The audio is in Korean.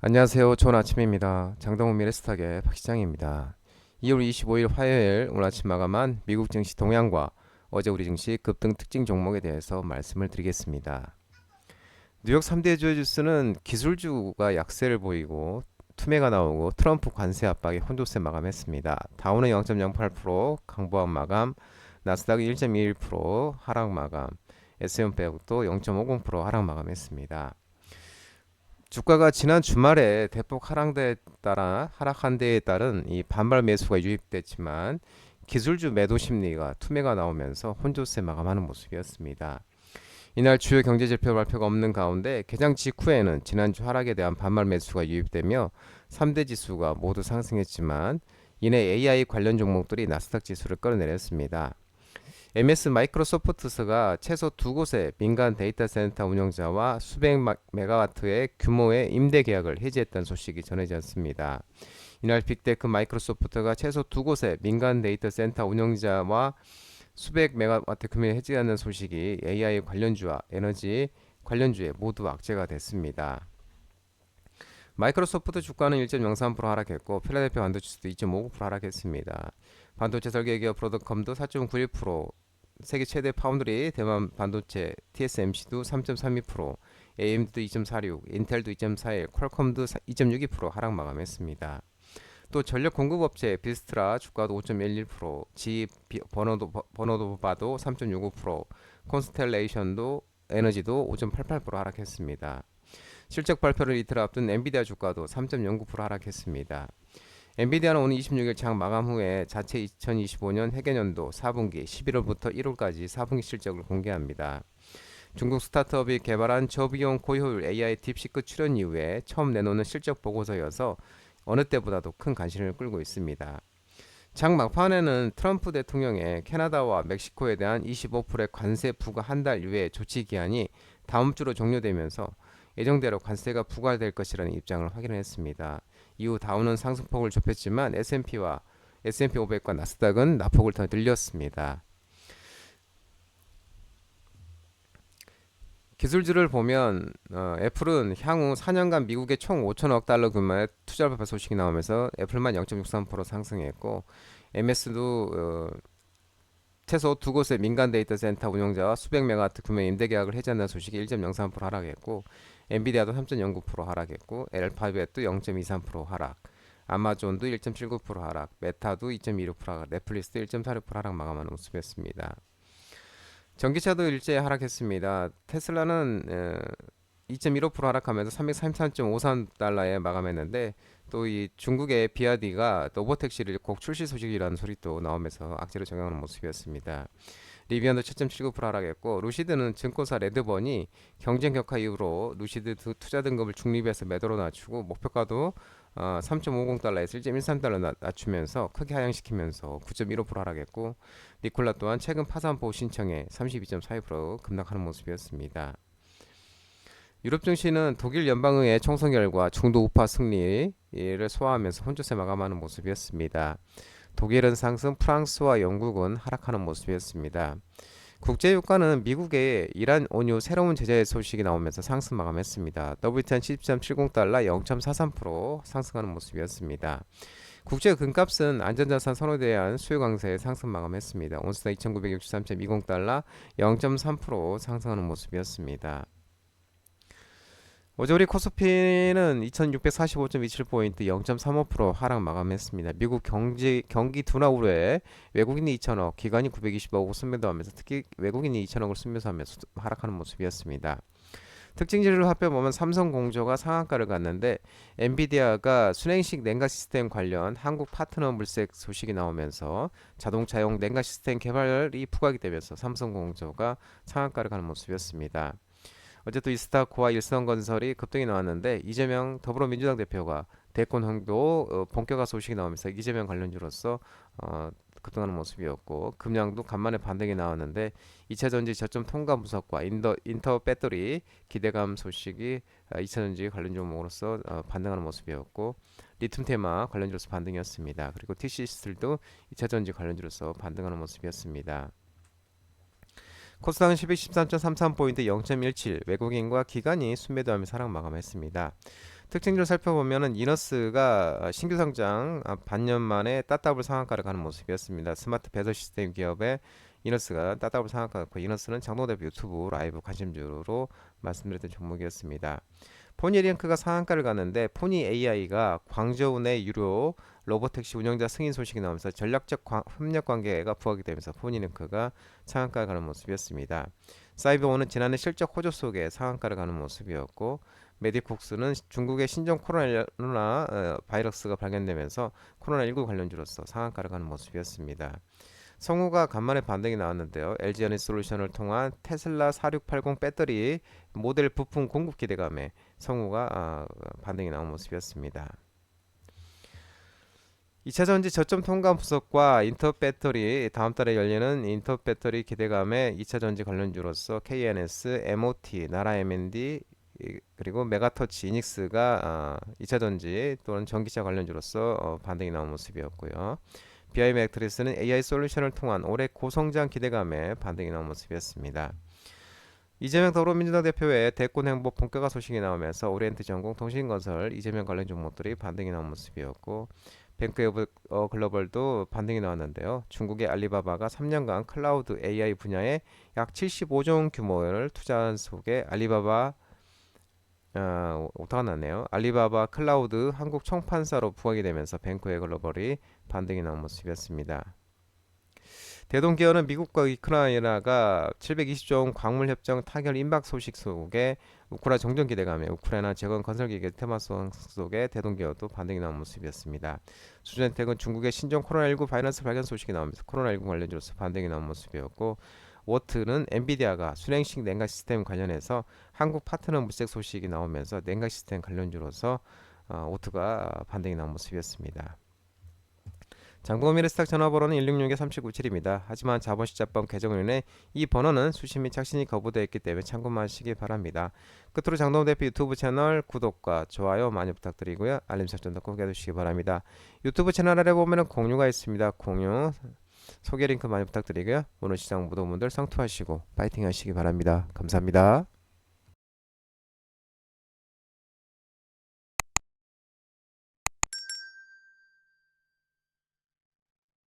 안녕하세요. 좋은 아침입니다. 장동훈 미래스탁의 박 시장입니다. 2월 25일 화요일 오늘 아침 마감한 미국 증시 동향과 어제 우리 증시 급등 특징 종목에 대해서 말씀을 드리겠습니다. 뉴욕 3대 주요 지수는 기술주가 약세를 보이고 투매가 나오고 트럼프 관세 압박에 혼조세 마감했습니다. 다우는 0.08% 강보합 마감, 나스닥은 1.21% 하락 마감, S&P도 0.50% 하락 마감했습니다. 주가가 지난 주말에 대폭 하락에 따라 하락한 데에 따른 이 반발 매수가 유입됐지만 기술주 매도 심리가 투매가 나오면서 혼조세 마감하는 모습이었습니다. 이날 주요 경제 지표 발표가 없는 가운데 개장 직후에는 지난주 하락에 대한 반발 매수가 유입되며 3대 지수가 모두 상승했지만 이내 AI 관련 종목들이 나스닥 지수를 끌어내렸습니다. MS 마이크로소프트스가 최소 두 곳의 민간 데이터 센터 운영자와 수백 메가와트의 규모의 임대 계약을 해지했다는 소식이 전해졌습니다. 이날 빅테크 마이크로소프트가 최소 두 곳의 민간 데이터 센터 운영자와 수백 메가와트 규모의 해지하는 소식이 AI 관련주와 에너지 관련주에 모두 악재가 됐습니다. 마이크로소프트 주가는 1.03% 하락했고 필라델피아 반도체도 2.59% 하락했습니다. 반도체 설계 기업 브로드컴도 4.91%, 세계 최대 파운드리 대만 반도체 TSMC도 3.32%, AMD도 2.46, 인텔도 2.41, 퀄컴도 2.62% 하락 마감했습니다. 또 전력 공급 업체 비스트라 주가도 5.11%, G 버너도 버너도 봐도 3.65%, 콘스텔레이션도 에너지도 5.88% 하락했습니다. 실적 발표를 이틀 앞둔 엔비디아 주가도 3.09% 하락했습니다. 엔비디아는 오늘 26일 장 마감 후에 자체 2025년 회계년도 4분기 11월부터 1월까지 4분기 실적을 공개합니다. 중국 스타트업이 개발한 저비용 고효율 AI 딥시크 출연 이후에 처음 내놓는 실적 보고서여서 어느 때보다도 큰 관심을 끌고 있습니다. 장 막판에는 트럼프 대통령의 캐나다와 멕시코에 대한 25%의 관세 부과 한 달 이후의 조치 기한이 다음 주로 종료되면서 예정대로 관세가 부과될 것이라는 입장을 확인했습니다. 이후 다우는 상승폭을 좁혔지만 S&P와 S&P 500과 나스닥은 낙폭을 더 늘렸습니다. 기술주를 보면 어, 애플은 향후 4년간 미국에 총 5천억 달러 규모의 투자 발표 소식이 나오면서 애플만 0.63% 상승했고 MS도 어, 최소 두 곳의 민간 데이터 센터 운영자와 수백 메가와트 규모의 임대 계약을 해지한다는 소식이 1.03% 하락했고 엔비디아도 3.09% 하락했고 엘파벳도 0.23% 하락 아마존도 1.79% 하락 메타도 2.26% 하락 넷플릭스도 1.46% 하락 마감하는 모습이었습니다. 전기차도 일제히 하락했습니다. 테슬라는 2.15% 하락하면서 333.53달러에 마감했는데 또 이 중국의 비아디가 로보택시를 곡 출시 소식이라는 소리 도 나오면서 악재로 적용하는 모습이었습니다. 리비안도 7.79% 하락했고 루시드는 증권사 레드번이 경쟁 격화 이후로 루시드 투자 등급을 중립에서 매도로 낮추고 목표가도 어, 3.50달러에서 1.13달러 낮추면서 크게 하향시키면서 9.15% 하락했고 니콜라 또한 최근 파산 보호 신청에 32.42% 급락하는 모습이었습니다. 유럽 증시는 독일 연방의회 총선 결과 중도 우파 승리를 소화하면서 혼조세 마감하는 모습이었습니다. 독일은 상승, 프랑스와 영국은 하락하는 모습이었습니다. 국제유가는 미국의 이란 원유 새로운 제재 소식이 나오면서 상승 마감했습니다. WTI 70.70달러 0.43% 상승하는 모습이었습니다. 국제 금값은 안전자산 선호에 대한 수요 강세에 상승 마감했습니다. 온스당 2,963.20달러 0.3% 상승하는 모습이었습니다. 어제 우리 코스피는 2645.27포인트 0.35% 하락 마감했습니다. 미국 경기, 경기 둔화 우려에 외국인이 2천억, 기관이 920억을 순매도하면서 특히 외국인이 2천억을 순매수하면서 하락하는 모습이었습니다. 특징지를 살펴보면 삼성공조가 상한가를 갔는데 엔비디아가 순행식 냉각 시스템 관련 한국 파트너 물색 소식이 나오면서 자동차용 냉각 시스템 개발이 부각이 되면서 삼성공조가 상한가를 가는 모습이었습니다. 어제도 이스타코와 일성건설이 급등이 나왔는데 이재명 더불어민주당 대표가 대권 홍보 어, 본격화 소식이 나오면서 이재명 관련주로서 어, 급등하는 모습이었고 금양도 간만에 반등이 나왔는데 2차 전지 저점 통과 분석과 인더, 인터 배터리 기대감 소식이 2차 아, 전지 관련 종목으로서 어, 반등하는 모습이었고 리튬 테마 관련주로서 반등이었습니다. 그리고 TC스들도 2차 전지 관련주로서 반등하는 모습이었습니다. 코스닥은 12 13.33포인트 0.17 외국인과 기관이 순매도하며 사랑 마감했습니다. 특징들 살펴보면은 이너스가 신규 상장 아, 반년 만에 따따블 상한가를 가는 모습이었습니다. 스마트 배송 시스템 기업의 이너스가 따따블 상한가 고 이너스는 장동대표 유튜브 라이브 관심주로 말씀드렸던 종목이었습니다. 포니링크가 상한가를 갔는데 포니 AI가 광저우 내 유료 로보택시 운영자 승인 소식이 나오면서 전략적 관- 협력 관계가 부각이 되면서 포니링크가 상한가를 가는 모습이었습니다. 사이버원은 지난해 실적 호조 속에 상한가를 가는 모습이었고 메디콕스는 중국의 신종 코로나 어, 바이러스가 발견되면서 코로나19 관련주로서 상한가를 가는 모습이었습니다. 성우가 간만에 반등이 나왔는데요. LG 에너지 솔루션을 통한 테슬라 4680 배터리 모델 부품 공급 기대감에 성우가 아, 반등이 나온 모습이었습니다. 2차 전지 저점 통과 분석과 인터 배터리 다음 달에 열리는 인터 배터리 기대감에 2차 전지 관련주로서 KNS, MOT, 나라 이- 그리고 메가터치, 이닉스가 아, 2차 전지 또는 전기차 관련주로서 어, 반등이 나온 모습이었고요. BI 맥트리스는 AI 솔루션을 통한 올해 고성장 기대감에 반등이 나온 모습이었습니다. 이재명 더불어민주당 대표의 대권 행보 본격화 소식이 나오면서 오리엔트 전공 통신건설 이재명 관련 종목들이 반등이 나온 모습이었고 뱅크 오브 어, 글로벌도 반등이 나왔는데요. 중국의 알리바바가 3년간 클라우드 AI 분야에 약 75조 원 규모를 투자한 속에 알리바바 어, 오타가 났네요. 알리바바 클라우드 한국 총판사로 부각이 되면서 뱅크의 글로벌이 반등이 나온 모습이었습니다. 대동기어는 미국과 우크라이나가 720조 원 광물 협정 타결 임박 소식 속에 우크라 정전 기대감에 우크라이나 재건 건설 기계 테마성 속에 대동기어도 반등이 나온 모습이었습니다. 수젠텍은 중국의 신종 코로나19 바이러스 발견 소식이 나오면서 코로나19 관련주로서 반등이 나온 모습이었고 워트는 엔비디아가 순행식 냉각 시스템 관련해서 한국 파트너 물색 소식이 나오면서 냉각 시스템 관련주로서 어, 오트가 반등이 나온 모습이었습니다. 장동민의 스탁 전화번호는 166-3997입니다. 하지만 자본시장법 개정으로 인해 이 번호는 수신 및 착신이 거부되어 있기 때문에 참고만 하시기 바랍니다. 끝으로 장동 대표 유튜브 채널 구독과 좋아요 많이 부탁드리고요. 알림 설정도 꼭 해두시기 바랍니다. 유튜브 채널 아래 보면 공유가 있습니다. 공유 소개 링크 많이 부탁드리고요. 오늘 시장 모든 분들 성투하시고 파이팅 하시기 바랍니다. 감사합니다.